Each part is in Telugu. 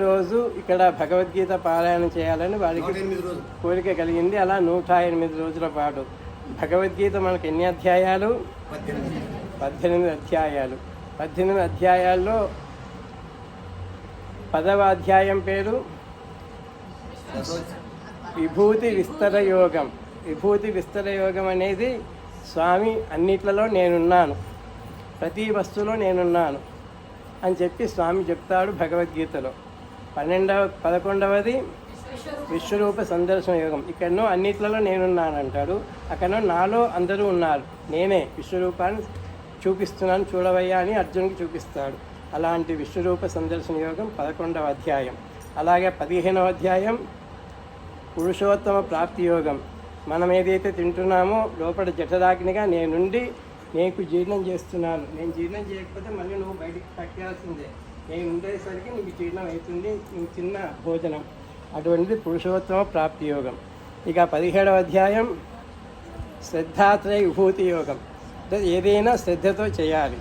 రోజు ఇక్కడ భగవద్గీత పారాయణం చేయాలని వారికి కోరిక కలిగింది. అలా నూట ఎనిమిది రోజుల పాటు. భగవద్గీత మనకు ఎన్ని అధ్యాయాలు? పద్దెనిమిది. పద్దెనిమిది అధ్యాయాలు. పద్దెనిమిది అధ్యాయాల్లో పదవ అధ్యాయం పేరు? విభూతి విస్తర యోగం. విభూతి విస్తర యోగం అనేది స్వామి అన్నిట్లలో నేనున్నాను. ప్రతి వస్తువులో నేనున్నాను అని చెప్పి స్వామి చెప్తాడు భగవద్గీతలో. పన్నెండవ పదకొండవది విశ్వరూప సందర్శన యోగం. ఇక్కడనో అన్నిట్లలో నేనున్నానంటాడు. అక్కడనో నాలో అందరూ ఉన్నారు. నేనే విశ్వరూపాన్ని చూపిస్తున్నాను చూడవయ్యా అని అర్జున్కి చూపిస్తాడు. అలాంటి విశ్వరూప సందర్శన యోగం పదకొండవ అధ్యాయం. అలాగే పదిహేనవ అధ్యాయం పురుషోత్తమ ప్రాప్తి యోగం. మనం ఏదైతే తింటున్నామో లోపల జఠరాగ్నిగా నేనుండి నీకు జీర్ణం చేస్తున్నాను. నేను జీర్ణం చేయకపోతే మళ్ళీ నువ్వు బయటికి కక్కాల్సిందే నేను ఉండేసరికి నీకు జీర్ణం అవుతుంది నువ్వు చిన్న భోజనం. అటువంటిది పురుషోత్తమ ప్రాప్తి యోగం. ఇక పదిహేడవ అధ్యాయం శ్రద్ధాత్రయ విభూతి యోగం. అంటే ఏదైనా శ్రద్ధతో చేయాలి.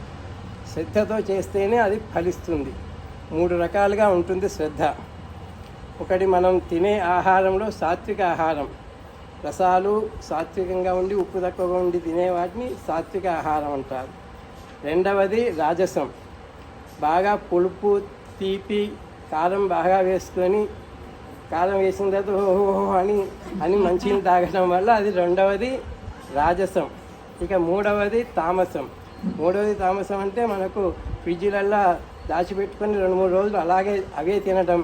శ్రద్ధతో చేస్తేనే అది ఫలిస్తుంది. మూడు రకాలుగా ఉంటుంది శ్రద్ధ. ఒకటి మనం తినే ఆహారంలో సాత్విక ఆహారం. రసాలు సాత్వికంగా ఉండి ఉప్పు తక్కువగా ఉండి తినే వాటిని సాత్విక ఆహారం అంటారు. రెండవది రాజసం. బాగా పులుపు తీపి కారం బాగా వేసుకొని కారం వేసిన తర్వాత ఓహో అని అని మంచిని తాగడం వల్ల అది రెండవది రాజసం. ఇక మూడవది తామసం. మూడవది తామసం అంటే మనకు ఫ్రిడ్జ్లల్లో దాచిపెట్టుకొని రెండు మూడు రోజులు అలాగే అవే తినడం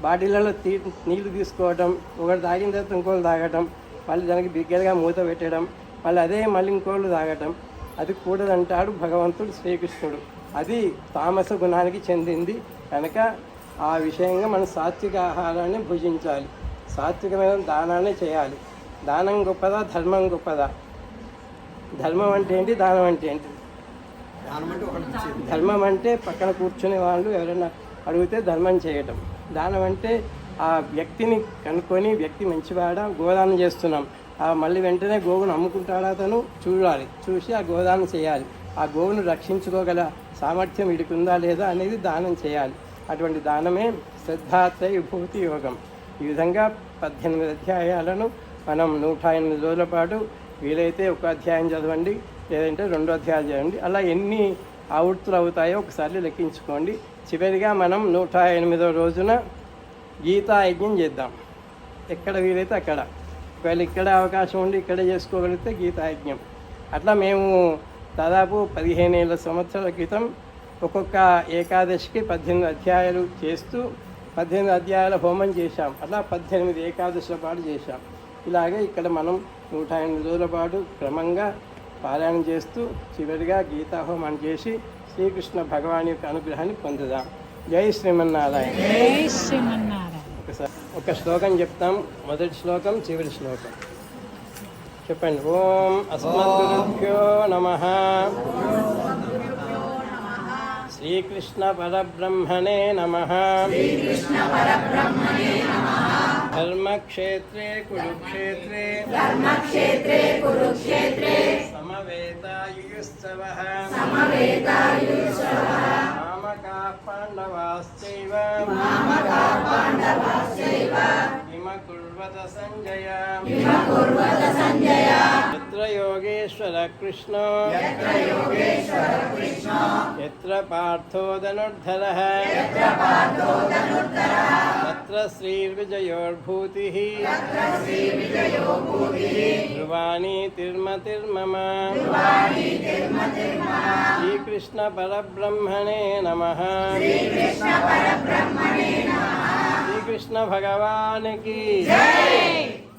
బాటిళ్ళలో తీ నీళ్ళు తీసుకోవడం ఒకటి తాగిన తర్వాత ఇంకోళ్ళు తాగటం మళ్ళీ దానికి బిగ్గరగా మూత పెట్టడం మళ్ళీ అదే మళ్ళీ ఇంకోళ్ళు తాగటం అది కూడదంటాడు భగవంతుడు శ్రీకృష్ణుడు. అది తామస గుణానికి చెందింది. కనుక ఆ విషయంగా మనం సాత్విక ఆహారాన్ని భుజించాలి. సాత్వికమైన దానాన్ని చేయాలి. దానం గొప్పదా? ధర్మం గొప్పదా? ధర్మం అంటే ఏంటి? దానం అంటే ఏంటి? ధర్మం అంటే పక్కన కూర్చునే వాళ్ళు ఎవరైనా అడిగితే ధర్మం చేయటం. దానం అంటే ఆ వ్యక్తిని కనుక్కొని వ్యక్తి మంచివాడా? గోదానం చేస్తున్నాం. ఆ మళ్ళీ వెంటనే గోవును అమ్ముకుంటాడా? అతను చూడాలి. చూసి ఆ గోదానం చేయాలి. ఆ గోవును రక్షించుకోగల సామర్థ్యం వీడికి లేదా అనేది దానం చేయాలి. అటువంటి దానమే శ్రద్ధాత్ర విభూతి యోగం. ఈ విధంగా పద్దెనిమిది అధ్యాయాలను మనం నూట ఎనిమిది రోజుల పాటు వీలైతే ఒక అధ్యాయం చదవండి లేదంటే రెండో అధ్యాయం చదవండి. అలా ఎన్ని ఆవృత్తులు అవుతాయో ఒకసారి లెక్కించుకోండి. చివరిగా మనం నూట ఎనిమిదో రోజున గీతా యజ్ఞం చేద్దాం. ఎక్కడ వీలైతే అక్కడ. ఒకవేళ ఇక్కడ అవకాశం ఉండి ఇక్కడ చేసుకోగలిగితే గీతాయజ్ఞం అట్లా మేము దాదాపు పదిహేను ఏళ్ళ సంవత్సరాల క్రితం ఒక్కొక్క ఏకాదశికి పద్దెనిమిది అధ్యాయాలు చేస్తూ పద్దెనిమిది అధ్యాయాల హోమం చేశాం. అట్లా పద్దెనిమిది ఏకాదశుల పాటు చేశాం. ఇలాగే ఇక్కడ మనం నూట ఎనిమిది రోజుల పాటు క్రమంగా పారాయణం చేస్తూ చివరిగా గీతా హోమం చేసి శ్రీకృష్ణ భగవాన్ యొక్క అనుగ్రహాన్ని పొందుదాం. జై శ్రీమన్నారాయణ. జై శ్రీమన్నారాయణ. ఒకసారి ఒక శ్లోకం చెప్తాం. మొదటి శ్లోకం చివరి శ్లోకం. చెప్పండి. ఓం అస్మద్గురుభ్యో నమ. శ్రీకృష్ణ పరబ్రహ్మణే నమ. ధర్మక్షేత్రే కురుక్షేత్రే. ధర్మక్షేత్రే కురుక్షేత్రే సమవేతాయుయుత్సవ సమవేతాయుయుత్సవ మామకా పాండవాశ్చైవ మామకా పాండవాశ్చైవ కుర్వత సంజయ కుర్వత సంజయ యత్ర యోగేశ్వర కృష్ణ యత్ర యోగేశ్వర కృష్ణ తత్ర శ్రీర్విజయోర్భూతిः తత్ర ధ్రువాణి శ్రీకృష్ణ పరబ్రహ్మణే నమః శ్రీకృష్ణ పరబ్రహ్మణే నమః శ్రీకృష్ణ భగవానికి జై